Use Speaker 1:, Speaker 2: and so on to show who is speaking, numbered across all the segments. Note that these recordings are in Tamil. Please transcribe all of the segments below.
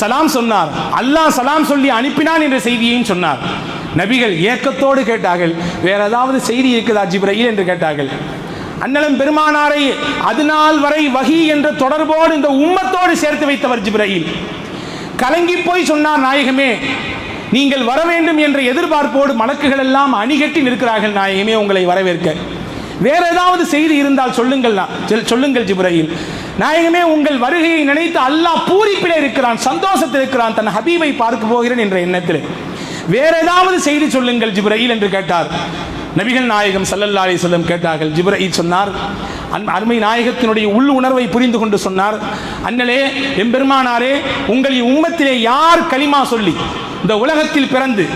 Speaker 1: சலாம் சொன்னார். அல்லாஹ் சலாம் சொல்லி அனுப்பினான் என்ற செய்தியையும் சொன்னார். நபிகள் ஏக்கத்தோடு கேட்டார்கள். வேற ஏதாவது செய்தி இருக்குதா ஜிப்ரயில் என்று கேட்டார்கள். அண்ணலம் பெருமானாரை அதுநாள் வரை வகி என்ற தொடர்போடு இந்த உம்மத்தோடு சேர்த்து வைத்தவர் ஜிப்ரயில் கலங்கி போய் சொன்னார் நாயகமே நீங்கள் வர வேண்டும் என்ற எதிர்பார்ப்போடு மலக்குகள் எல்லாம் அணிகட்டி நிற்கிறார்கள். நாயகமே உங்களை வரவேற்க. வேற ஏதாவது செய்தி இருந்தால் சொல்லுங்கள் சொல்லுங்கள் ஜிப்ரஹீம் நாயகமே உங்கள் வருகையை நினைத்து அல்லாஹ் பூரிப்பிலே இருக்கிறான் சந்தோஷத்தில் இருக்கிறான் தன் ஹபீபை பார்க்க போகிறேன் என்ற எண்ணத்தில். வேற ஏதாவது செய்தி சொல்லுங்கள் ஜிப்ரஹீல் என்று கேட்டார். நபிகள் நாயகம் சல்லல்லா அலி சொல்லம் கேட்டார்கள். ஜிப்ரயில் சொன்னார் அன் அருமை நாயகத்தினுடைய உள் உணர்வை புரிந்து கொண்டு சொன்னார். அண்ணலே எம்பெருமானாரே உங்களின் உம்மத்திலே யார் களிமா சொல்லி இந்த உலகத்தில் பிறந்து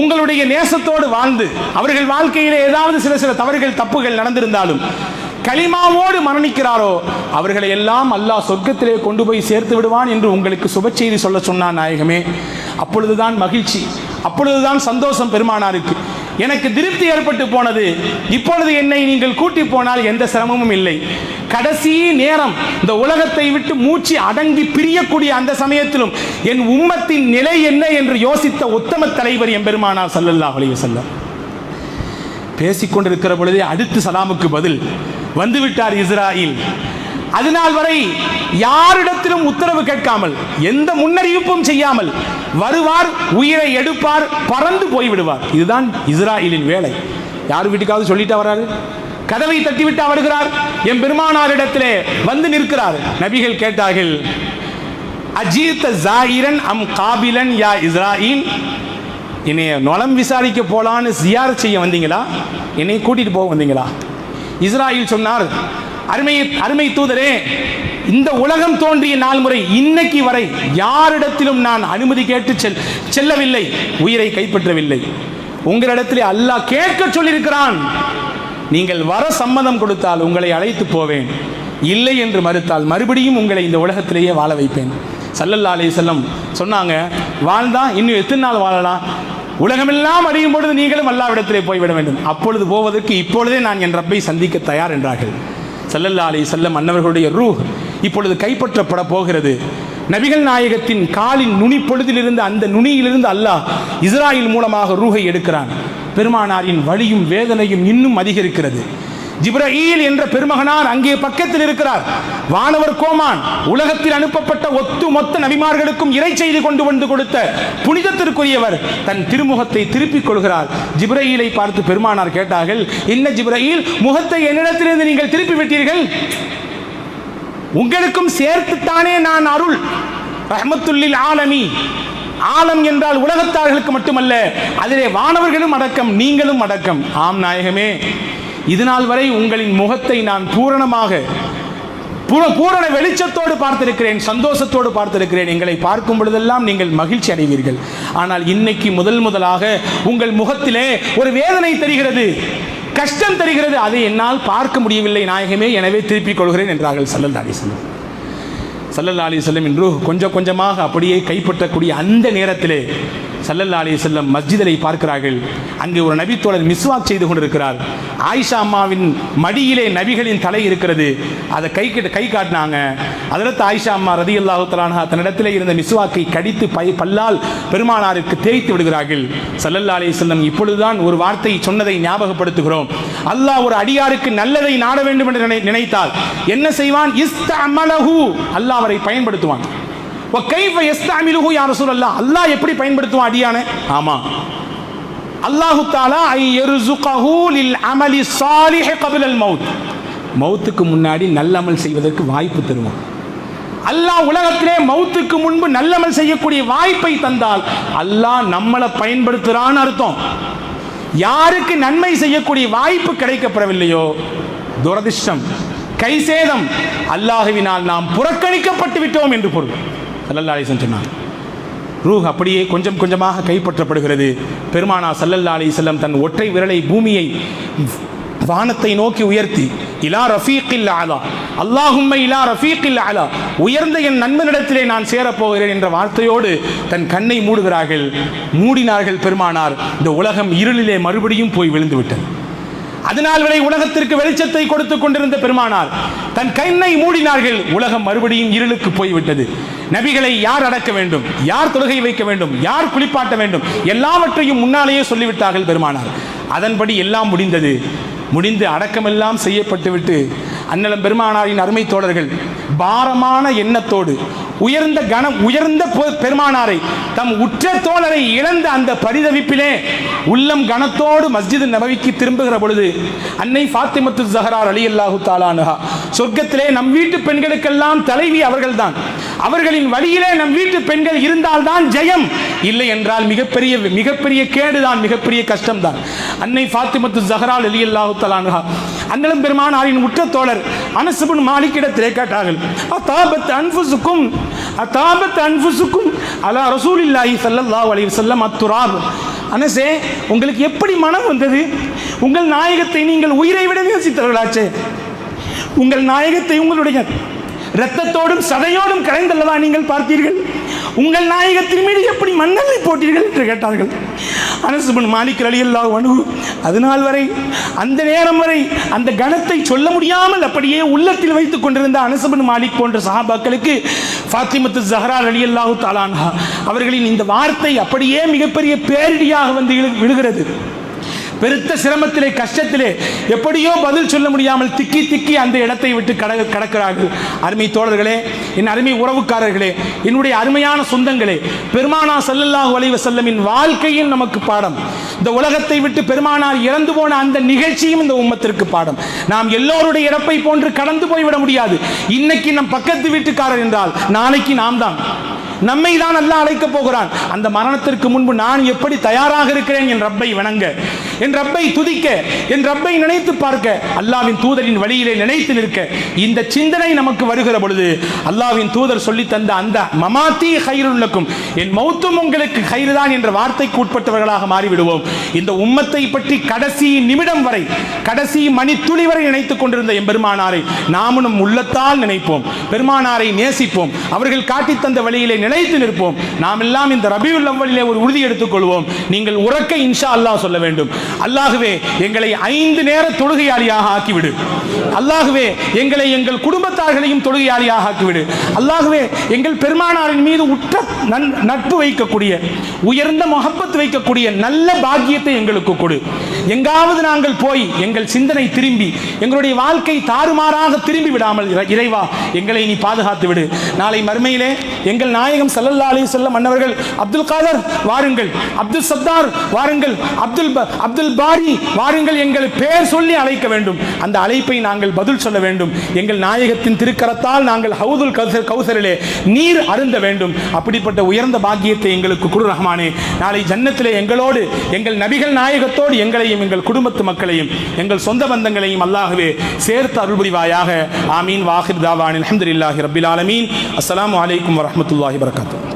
Speaker 1: உங்களுடைய நேசத்தோடு வாழ்ந்து அவர்கள் வாழ்க்கையிலே ஏதாவது சில சில தவறுகள் தப்புகள் நடந்திருந்தாலும் கலிமாவோடு மரணிக்கிறாரோ அவர்களை எல்லாம் அல்லாஹ் சொர்க்கத்திலே கொண்டு போய் சேர்த்து விடுவான் என்று உங்களுக்கு சுப செய்தி சொல்ல சொன்னான் நாயகமே. அப்பொழுதுதான் மகிழ்ச்சி அப்பொழுதுதான் சந்தோஷம் பெருமானாருக்கு. எனக்கு திருப்தி ஏற்பட்டு போனது. இப்பொழுது என்னை நீங்கள் கூட்டி போனால் எந்த சிரமமும் இல்லை. கடைசி நேரம் இந்த உலகத்தை விட்டு மூச்சு அடங்கி பிரியக்கூடிய அந்த சமயத்திலும் என் உம்மத்தின் நிலை என்ன என்று யோசித்த உத்தம தலைவர் என் பெருமானார் ஸல்லல்லாஹு அலைஹி வஸல்லம். பேசிக் பொழுதே அடுத்து சலாமுக்கு பதில். வந்துவிட்டார் இஸ்ராயில். அதனால் வரை யாரிடத்திலும் உத்தரவு கேட்காமல் எந்த முன்னறிவிப்பும் செய்யாமல் வருவார் உயிரை எடுப்பார் பறந்து போய்விடுவார். இதுதான் இஸ்ராயலின் வேலை. யார் வீட்டுக்காவது சொல்லிட்டா வராரு? கதவை தட்டிவிட்டு வருகிறார். என் பெருமானாரிடத்திலே வந்து நிற்கிறார். நபிகள் கேட்டார்கள் அஜீத்த ஜாயிரன் அம் காபிலன் யா இஸ்ராயில்? என்னைய நலம் விசாரிக்க போலான்னு ஜியார் செய்ய வந்தீங்களா? என்னை கூட்டிட்டு போக வந்தீங்களா? இஸ்ராயில் சொன்னார் அருமை அருமை தூதரே இந்த உலகம் தோன்றிய நாள் முறை இன்னைக்கு வரை யாரிடத்திலும் நான் அனுமதி கேட்டு செல் செல்லவில்லை உயிரை கைப்பற்றவில்லை. உங்களிடத்திலே அல்லாஹ் கேட்க சொல்லியிருக்கிறான். நீங்கள் வர சம்மதம் கொடுத்தால் உங்களை அழைத்து போவேன். இல்லை என்று மறுத்தால் மறுபடியும் உங்களை இந்த உலகத்திலேயே வாழ வைப்பேன். சல்லல்லா அலி செல்லம் சொன்னாங்க வாழ்ந்தா இன்னும் எத்தனை நாள் வாழலாம்? உலகமெல்லாம் அறியும் பொழுது நீங்களும் அல்லாவிடத்திலே போய்விட வேண்டும். அப்பொழுது போவதற்கு இப்பொழுதே நான் என் ரப்பை சந்திக்க தயார் என்றார்கள். சல்லல்லா அலி செல்லம் அன்னவர்களுடைய ரூ இப்பொழுது கைப்பற்றப்பட போகிறது. நபிகள் நாயகத்தின் காலின் நுனி பொழுதிலிருந்து அந்த நுனியிலிருந்து அல்லாஹ் இஸ்ராயில் மூலமாக ரூஹை எடுக்கிறான். பெருமானாரின் வலியும் வேதனையும் இன்னும் அதிகரிக்கிறது. ஜிப்ரஹீல் என்ற பெருமகனார் அங்கே பக்கத்தில் இருக்கிறார். வானவர் கோமான் உலகத்தில் அனுப்பப்பட்ட ஒத்து மொத்த நபிமார்களுக்கும் இறை செய்தி கொண்டு வந்து கொடுத்த புனிதத்திற்குரியவர் தன் திருமுகத்தை திருப்பிக் கொள்கிறார். ஜிப்ரஹீலை பார்த்து பெருமானார் கேட்டார்கள் என்ன ஜிப்ரஹீல் முகத்தை என்னிடத்திலிருந்து நீங்கள் திருப்பி விட்டீர்கள் உங்களுக்கும் சேர்த்துத்தானே நான் அருள். ரஹமத்துல்லில் ஆலமி. ஆலம் என்றால் உலகத்தார்களுக்கு மட்டுமல்ல அதிலே வானவர்களும் அடக்கம் நீங்களும் அடக்கம். ஆம் நாயகமே இதுநாள் வரை உங்களின் முகத்தை நான் பூரணமாக பூர- பூரண வெளிச்சத்தோடு பார்த்திருக்கிறேன் சந்தோஷத்தோடு பார்த்திருக்கிறேன். எங்களை பார்க்கும் பொழுதெல்லாம் நீங்கள் மகிழ்ச்சி அடைவீர்கள். ஆனால் இன்னைக்கு முதல் முதலாக உங்கள் முகத்திலே ஒரு வேதனை தெரிகிறது. கஷ்டம் தெரிகிறது. அதை என்னால் பார்க்க முடியவில்லை நாயகமே. எனவே திருப்பிக் கொள்கிறேன் என்றார்கள் சல்லல்லா அலிசல்லம் சல்லல்லா அலிசல்லம் என்று கொஞ்சம் கொஞ்சமாக அப்படியே கைப்பற்றக்கூடிய அந்த நேரத்திலே சல்லல்லா அலி செல்லம் மஸ்ஜிதலை பார்க்கிறார்கள். அங்கே ஒரு நபித்தோழர் மிஸ்வாக் செய்து கொண்டிருக்கிறார். ஆயிஷா அம்மாவின் மடியிலே நபிகளின் தலை இருக்கிறது. அதை கை கிட்ட கை காட்டினாங்க. அதற்கு ஆயிஷா அம்மா ரதி அல்லாஹு தலானா தன்னிடத்திலே இருந்த மிஸ்வாக்கை கடித்து பை பல்லால் பெருமானாருக்கு தேய்த்து விடுகிறார்கள். சல்லல்லா அலி செல்லம் இப்பொழுதுதான் ஒரு வார்த்தை சொன்னதை ஞாபகப்படுத்துகிறோம். அல்லாஹ் ஒரு அடியாருக்கு நல்லதை நாட வேண்டும் என்று நினை- நினைத்தால் என்ன செய்வான்? இஸ்தமலஹு அல்லாஹ் அவரை பயன்படுத்துவான். கைஃப யஸ்தஅமிலுஹு யா ரசூலல்லாஹ் அல்லாஹ் எப்படி பயன்படுத்துவான் அடியானை? ஆமா. அல்லாஹு தாலா ஐ யர்சுகஹு லில் அமலி ஸாலிஹ் கபில அல் மௌத். மௌத்துக்கு முன்னாடி நல்லமல் செய்வதற்கு வாய்ப்பு தருவான் அல்லாஹ் உலகத்திலே மௌத்துக்கு முன்பு நல்லமல் செய்யக்கூடிய வாய்ப்பை தந்தால் அல்லாஹ் நம்மளை பயன்படுத்துறான்னு அர்த்தம். யாருக்கு நன்மை செய்யக்கூடிய வாய்ப்பு கிடைக்கப்படவில்லையோ துரதிர்ஷ்டம் கைசேதம். அல்லாஹுவினால் நாம் புறக்கணிக்கப்பட்டு விட்டோம் என்று பொருள். சல்லல்லா அலிசன் சொன்னாங்க ரூஹ் அப்படியே கொஞ்சம் கொஞ்சமாக கைப்பற்றப்படுகிறது. பெருமானா சல்லல்லா அலிசல்லம் தன் ஒற்றை விரலை பூமியை வானத்தை நோக்கி உயர்த்தி இலா ரஃபீக்கில் ஆலா அல்லாஹும்மை இலா ரஃபீக்கில் ஆலா உயர்ந்த என் நண்பனிடத்திலே நான் சேரப்போகிறேன் என்ற வார்த்தையோடு தன் கண்ணை மூடுகிறார்கள். மூடினார்கள் பெருமானார். இந்த உலகம் இருளிலே மறுபடியும் போய் விழுந்து விட்டது அதனால் வரை உலகத்திற்கு வெளிச்சத்தை கொடுத்துக் கொண்டிருந்த பெருமானார் தன் கண்ணை மூடினார்கள். உலகம் மறுபடியும் இருளுக்கு போய்விட்டது. நபிகளை யார் அடக்க வேண்டும்? யார் தொழுகை வைக்க வேண்டும்? யார் குளிப்பாட்ட வேண்டும்? எல்லாவற்றையும் முன்னாலேயே சொல்லிவிட்டார்கள் பெருமானார். அதன்படி எல்லாம் முடிந்தது. முடிந்து அடக்கமெல்லாம் செய்யப்பட்டுவிட்டு அன்னலம் பெருமானாரின் அருமை தோழர்கள் பாரமான எண்ணத்தோடு உயர்ந்த கணம் உயர்ந்த பொ- பெருமானாரை தம் உற்ற தோழரை இழந்த அந்த பரிதவிப்பிலே உள்ளம் கனத்தோடு மஸ்ஜித் நபவிக்கு திரும்புகிற பொழுது அன்னை ஃபாத்திமத்து ஜஹரார் அலி அல்லாஹு தாலானுஹா சொர்க்கத்திலே நம் வீட்டு பெண்களுக்கெல்லாம் தலைவி அவர்கள்தான். அவர்களின் வழியிலே நம் வீட்டு பெண்கள் இருந்தால்தான் ஜெயம். இல்லை என்றால் மிகப்பெரிய மிகப்பெரிய கேடுதான் மிகப்பெரிய கஷ்டம்தான். அன்னை ஃபாத்திமத்து ஜஹரால் அலி அல்லாஹு தாலானுஹா அண்ணலும் பெருமானாரின் உற்ற தோழர் அனசுபின் மாலிக்கிடத்திலே கேட்டார்கள் அத்தாபத் அன்புசுக்கும் அத்தாபத் அன்புசுக்கும் அலா ரசூலில்லாஹி ஸல்லல்லாஹு அலைஹி வஸல்லம் அத்துராப். அனசே உங்களுக்கு எப்படி மனம் வந்தது? உங்கள் நாயகத்தை நீங்கள் உயிரை விட நேசித்தவர்களாச்சே உங்கள் நாயகத்தை உங்களுடைய இரத்தத்தோடும் சதையோடும் கரைந்தல்லவா நீங்கள் பார்த்தீர்கள்? உங்கள் நாயகத்தின் மீது எப்படி மண்ணெண்ணை போட்டீர்கள் என்று கேட்டார்கள். அனசுபன் மாலிக் அலி அல்லாஹ் அனு அதனால் வரை அந்த நேரம் வரை அந்த கணத்தை சொல்ல முடியாமல் அப்படியே உள்ளத்தில் வைத்துக் கொண்டிருந்த அனசுபன் மாலிக் போன்ற சஹாபாக்களுக்கு ஃபாத்திமத்து ஜஹரா அலி அல்லாஹு தாலான்ஹா அவர்களின் இந்த வார்த்தை அப்படியே மிகப்பெரிய பேரிடியாக வந்து விழு- விழுகிறது. பெருத்த சிரமத்திலே கஷ்டத்திலே எப்படியோ பதில் சொல்ல முடியாமல் திக்கி திக்கி அந்த இடத்தை விட்டு கட கடக்கிறார்கள். அருமை தோழர்களே என் அருமை உறவுக்காரர்களே என்னுடைய அருமையான சொந்தங்களே பெருமானா சல்லல்லாஹு அலைஹி செல்லமின் வாழ்க்கையில் நமக்கு பாடம். இந்த உலகத்தை விட்டு பெருமானார் இறந்து போன அந்த நிகழ்ச்சியும் இந்த உம்மத்திற்கு பாடம். நாம் எல்லோருடைய இறப்பை போன்று கடந்து போய்விட முடியாது. இன்னைக்கு நம் பக்கத்து வீட்டுக்காரர் என்றால் நாளைக்கு நாம் தான் நம்மை தான் அல்லாஹ் அழைக்கப் போகிறான். அந்த மரணத்திற்கு முன்பு நான் எப்படி தயாராக இருக்கிறேன்? என் ரப்பை வணங்க. என் ரப்பை துதிக்க. என் ரப்பை நினைத்து பார்க்க. அல்லாவின் தூதரின் வழியிலே நினைத்து நிற்க. இந்த சிந்தனை நமக்கு வருகிற பொழுது அல்லாவின் தூதர் சொல்லி தந்த அந்த மமாத்தி ஹைருள்ளக்கும் என் மௌத்தும் உங்களுக்கு ஹைருதான் என்ற வார்த்தைக்கு உட்பட்டவர்களாக மாறிவிடுவோம். இந்த உம்மத்தை பற்றி கடைசி நிமிடம் வரை கடைசி மணித்துளி வரை நினைத்துக் கொண்டிருந்த எம்பெருமானாரை நாமும் உள்ளத்தால் நினைப்போம். பெருமானாரை நேசிப்போம். அவர்கள் காட்டித் தந்த வழியிலே நிலைத்து நிற்போம். நாம் எல்லாம் இந்த ரபியுல் அவ்வளிலே ஒரு உறுதி எடுத்துக் கொள்வோம் நீங்கள் உறக்க இன்ஷா அல்லாஹ் சொல்ல வேண்டும். அல்லாகவே எங்களை ஐந்து நேர தொழுகையாளியாக ஆக்கிவிடு. அல்லாகவே எங்களை எங்கள் குடும்பத்தார்களையும் தொழுகையாளியாக ஆக்கிவிடு. அல்லாகவே எங்கள் பெருமானாரின் மீது உற்ற நட்பு வைக்கக்கூடிய உயர்ந்த முகப்பத் வைக்கக்கூடிய நல்ல பாக்கியத்தை எங்களுக்கு கொடு. எங்காவது நாங்கள் போய் எங்கள் சிந்தனை திரும்பி எங்களுடைய வாழ்க்கை தாறுமாறாக திரும்பி விடாமல் இறை- இறைவா எங்களை நீ பாதுகாத்து விடு. நாளை மறுமையிலே எங்கள் நாயகம் நாயகம் சல்லல்லா அலி செல்லம் அன்னவர்கள் அப்துல் காதர் வாருங்கள் அப்துல் சத்தார் வாருங்கள் அப்துல் அப்துல் பாரி வாருங்கள் எங்கள் பெயர் சொல்லி அழைக்க வேண்டும். அந்த அழைப்பை நாங்கள் பதில் சொல்ல வேண்டும். எங்கள் நாயகத்தின் திருக்கரத்தால் நாங்கள் ஹவுதுல் கௌசர் கௌசரிலே நீர் அருந்த வேண்டும். அப்படிப்பட்ட உயர்ந்த பாக்கியத்தை எங்களுக்கு குரு ரஹ்மானே நாளை ஜன்னத்திலே எங்களோடு எங்கள் நபிகள் நாயகத்தோடு எங்களையும் எங்கள் குடும்பத்து மக்களையும் எங்கள் சொந்த பந்தங்களையும் அல்லாகவே சேர்த்து அருள் புரிவாயாக ஆமீன். வாஹிர் தாவான். அல்ஹம்துலில்லாஹி ரபில் ஆலமீன். அஸ்லாம் வலைக்கம் வரமத்துல்லாஹி ወበረካቱ።